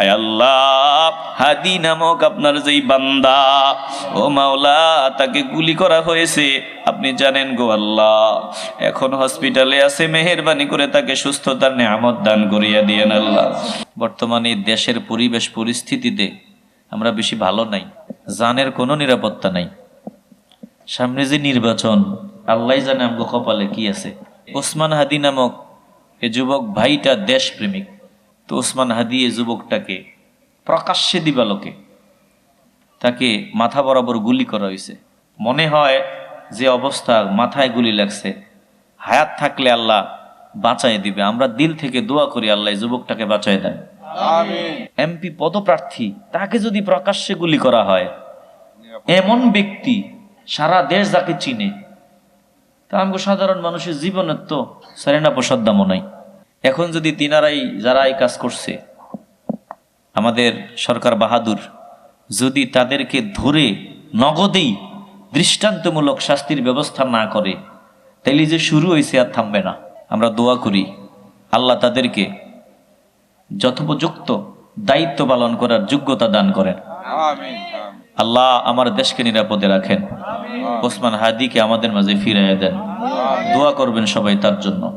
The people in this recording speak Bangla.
আয় আল্লাহ, হাদি নামক আপনার যেই বান্দা, ও মাওলা, তাকে গুলি করা হয়েছে। আপনি জানেন গো আল্লাহ, এখন হসপিটালে আছে, মেহেরবানি করে তাকে সুস্থতার নিয়ামত দান করিয়া দিয়েন আল্লাহ। বর্তমানে দেশের পরিবেশ পরিস্থিতিতে আমরা বেশি ভালো নাই, জানের কোনো নিরাপত্তা নাই। সামনে যে নির্বাচন, আল্লাহ জানে আমগো কপালে কি আছে। ওসমান হাদি নামক এ যুবক ভাইটা দেশপ্রেমিক। তো ওসমান হাদি এ যুবকটাকে প্রকাশ্যে দিবালোকে তাকে মাথা বরাবর গুলি করা হয়েছে মনে হয় যে অবস্থা মাথায় গুলি লাগছে। হায়াত থাকলে আল্লাহ বাঁচাই দিবে। আমরা দিল থেকে দোয়া করি আল্লাহ যুবকটাকে বাঁচাই দেন। এমপি পদপ্রার্থী তাকে যদি প্রকাশ্যে গুলি করা হয় এমন ব্যক্তি সারা দেশ যাকে চিনে তা আমাকে সাধারণ মানুষের জীবনের তো সেরেনা প্রসাদ দামও নাই। এখন যদি তিনারাই যারা এই কাজ করছে আমাদের সরকার বাহাদুর যদি তাদেরকে ধরে নগদেই দৃষ্টান্তমূলক শাস্তির ব্যবস্থা না করে তাইলে যে শুরু হয়েছে আর থামবে না। আমরা দোয়া করি আল্লাহ তাদেরকে যথোপযুক্ত দায়িত্ব পালন করার যোগ্যতা দান করেন। আল্লাহ আমার দেশকে নিরাপদে রাখেন। ওসমান হাদিকে আমাদের মাঝে ফিরাইয়া দেন। দোয়া করবেন সবাই তার জন্য।